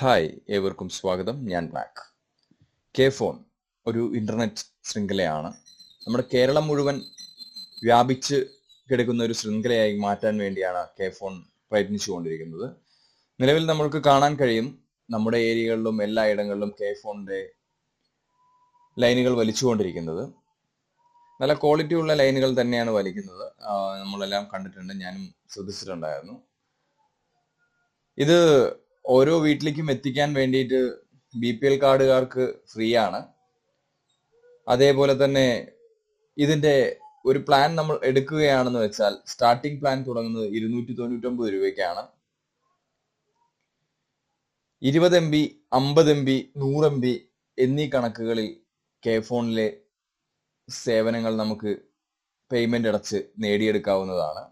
Hi ഏവർക്കും സ്വാഗതം. ഞാൻ മാക്. കെ ഫോൺ ഒരു ഇന്റർനെറ്റ് ശൃംഖലയാണ്. നമ്മുടെ കേരളം മുഴുവൻ വ്യാപിച്ച് കിടക്കുന്ന ഒരു ശൃംഖലയായി മാറ്റാൻ വേണ്ടിയാണ് കെ ഫോൺ പ്രയത്നിച്ചുകൊണ്ടിരിക്കുന്നത്. നിലവിൽ നമ്മൾക്ക് കാണാൻ കഴിയും നമ്മുടെ ഏരിയകളിലും എല്ലായിടങ്ങളിലും കെ ഫോണിന്റെ ലൈനുകൾ വലിച്ചുകൊണ്ടിരിക്കുന്നത്. നല്ല ക്വാളിറ്റി ഉള്ള ലൈനുകൾ തന്നെയാണ് വലിക്കുന്നത്. നമ്മളെല്ലാം കണ്ടിട്ടുണ്ട് ഞാനും ശ്രദ്ധിച്ചിട്ടുണ്ടായിരുന്നു. ഇത് ഓരോ വീട്ടിലേക്കും എത്തിക്കാൻ വേണ്ടിയിട്ട് ബി പി എൽ കാർഡുകാർക്ക് ഫ്രീ ആണ് അതേപോലെ തന്നെ ഇതിന്റെ ഒരു പ്ലാൻ നമ്മൾ എടുക്കുകയാണെന്ന് വെച്ചാൽ സ്റ്റാർട്ടിംഗ് പ്ലാൻ തുടങ്ങുന്നത് ഇരുന്നൂറ്റി തൊണ്ണൂറ്റൊമ്പത് രൂപയ്ക്കാണ്. ഇരുപത് എം ബി അമ്പത് എം ബി നൂറ് എം ബി എന്നീ കണക്കുകളിൽ കെ ഫോണിലെ സേവനങ്ങൾ നമുക്ക് പേയ്മെന്റ് അടച്ച് നേടിയെടുക്കാവുന്നതാണ്.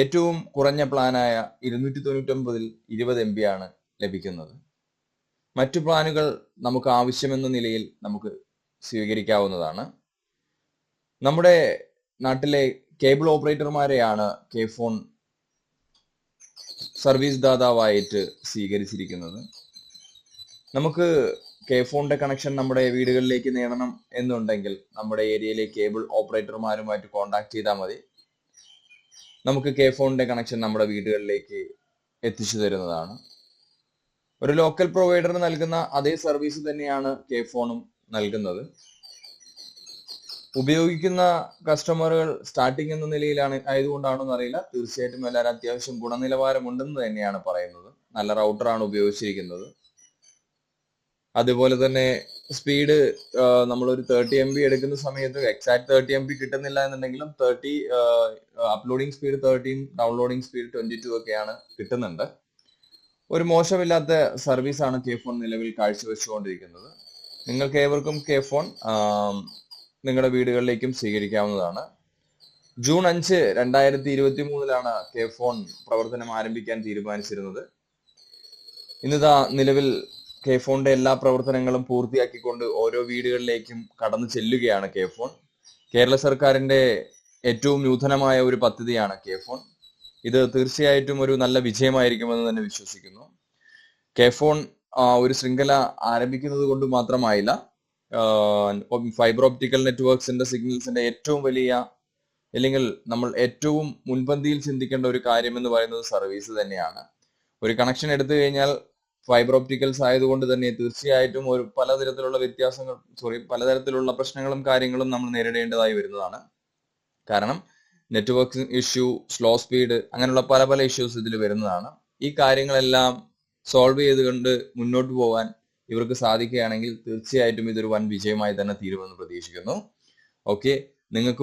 ഏറ്റവും കുറഞ്ഞ പ്ലാനായ ഇരുന്നൂറ്റി തൊണ്ണൂറ്റൊമ്പതിൽ ഇരുപത് എം ബി ആണ് ലഭിക്കുന്നത്. മറ്റു പ്ലാനുകൾ നമുക്ക് ആവശ്യമെന്ന നിലയിൽ നമുക്ക് സ്വീകരിക്കാവുന്നതാണ്. നമ്മുടെ നാട്ടിലെ കേബിൾ ഓപ്പറേറ്റർമാരെയാണ് കെ ഫോൺ സർവീസ് ദാതാവായിട്ട് സ്വീകരിച്ചിരിക്കുന്നത്. നമുക്ക് കെ ഫോണിന്റെ കണക്ഷൻ നമ്മുടെ വീടുകളിലേക്ക് നേടണം എന്നുണ്ടെങ്കിൽ നമ്മുടെ ഏരിയയിലെ കേബിൾ ഓപ്പറേറ്റർമാരുമായിട്ട് കോൺടാക്ട് ചെയ്താൽ മതി. നമുക്ക് കെ ഫോണിന്റെ കണക്ഷൻ നമ്മുടെ വീടുകളിലേക്ക് എത്തിച്ചു തരുന്നതാണ്. ഒരു ലോക്കൽ പ്രൊവൈഡർ നൽകുന്ന അതേ സർവീസ് തന്നെയാണ് കെ ഫോണും നൽകുന്നത്. ഉപയോഗിക്കുന്ന കസ്റ്റമറുകൾ സ്റ്റാർട്ടിംഗ് എന്ന നിലയിലാണ് ആയതുകൊണ്ടാണോ എന്നറിയില്ല തീർച്ചയായിട്ടും എല്ലാവരും അത്യാവശ്യം ഗുണനിലവാരമുണ്ടെന്ന് തന്നെയാണ് പറയുന്നത്. നല്ല റൗട്ടറാണ് ഉപയോഗിച്ചിരിക്കുന്നത്. അതുപോലെ തന്നെ സ്പീഡ് നമ്മളൊരു തേർട്ടി എം ബി എടുക്കുന്ന സമയത്ത് എക്സാക്ട് തേർട്ടി എം ബി കിട്ടുന്നില്ല എന്നുണ്ടെങ്കിലും thirty uploading speed thirteen downloading speed twenty two ഒക്കെയാണ് കിട്ടുന്നുണ്ട്. ഒരു മോശമില്ലാത്ത സർവീസാണ് കെ ഫോൺ നിലവിൽ കാഴ്ചവെച്ചുകൊണ്ടിരിക്കുന്നത്. നിങ്ങൾക്ക് ഏവർക്കും കെ ഫോൺ നിങ്ങളുടെ വീടുകളിലേക്കും സ്വീകരിക്കാവുന്നതാണ്. ജൂൺ അഞ്ച് രണ്ടായിരത്തി ഇരുപത്തി മൂന്നിലാണ് കെ ഫോൺ പ്രവർത്തനം ആരംഭിക്കാൻ തീരുമാനിച്ചിരുന്നത്. ഇന്നിതാ നിലവിൽ കെ ഫോണിന്റെ എല്ലാ പ്രവർത്തനങ്ങളും പൂർത്തിയാക്കിക്കൊണ്ട് ഓരോ വീടുകളിലേക്കും കടന്നു ചെല്ലുകയാണ് കെ ഫോൺ. കേരള സർക്കാരിന്റെ ഏറ്റവും നൂതനമായ ഒരു പദ്ധതിയാണ് കെ ഫോൺ. ഇത് തീർച്ചയായിട്ടും ഒരു നല്ല വിജയമായിരിക്കുമെന്ന് തന്നെ വിശ്വസിക്കുന്നു. കെ ഫോൺ ഒരു ശൃംഖല ആരംഭിക്കുന്നത് കൊണ്ട് മാത്രമായില്ല ഫൈബർ ഓപ്റ്റിക്കൽ നെറ്റ്വർക്ക്സിന്റെ സിഗ്നൽസിന്റെ ഏറ്റവും വലിയ അല്ലെങ്കിൽ നമ്മൾ ഏറ്റവും മുൻപന്തിയിൽ ചിന്തിക്കേണ്ട ഒരു കാര്യം എന്ന് പറയുന്നത് സർവീസ് തന്നെയാണ്. ഒരു കണക്ഷൻ എടുത്തു കഴിഞ്ഞാൽ ഫൈബർ ഓപ്റ്റിക്കൽസ് ആയതുകൊണ്ട് തന്നെ തീർച്ചയായിട്ടും ഒരു പലതരത്തിലുള്ള വ്യത്യാസങ്ങൾ സോറി പലതരത്തിലുള്ള പ്രശ്നങ്ങളും കാര്യങ്ങളും നമ്മൾ നേരിടേണ്ടതായി വരുന്നതാണ്. കാരണം നെറ്റ്വർക്ക് ഇഷ്യൂ സ്ലോ സ്പീഡ് അങ്ങനെയുള്ള പല പല ഇഷ്യൂസ് ഇതിൽ വരുന്നതാണ്. ഈ കാര്യങ്ങളെല്ലാം സോൾവ് ചെയ്തുകൊണ്ട് മുന്നോട്ട് പോകാൻ ഇവർക്ക് സാധിക്കുകയാണെങ്കിൽ തീർച്ചയായിട്ടും ഇതൊരു വൻ വിജയമായി തന്നെ തീരുമെന്ന് പ്രതീക്ഷിക്കുന്നു. ഓക്കെ നിങ്ങൾക്ക്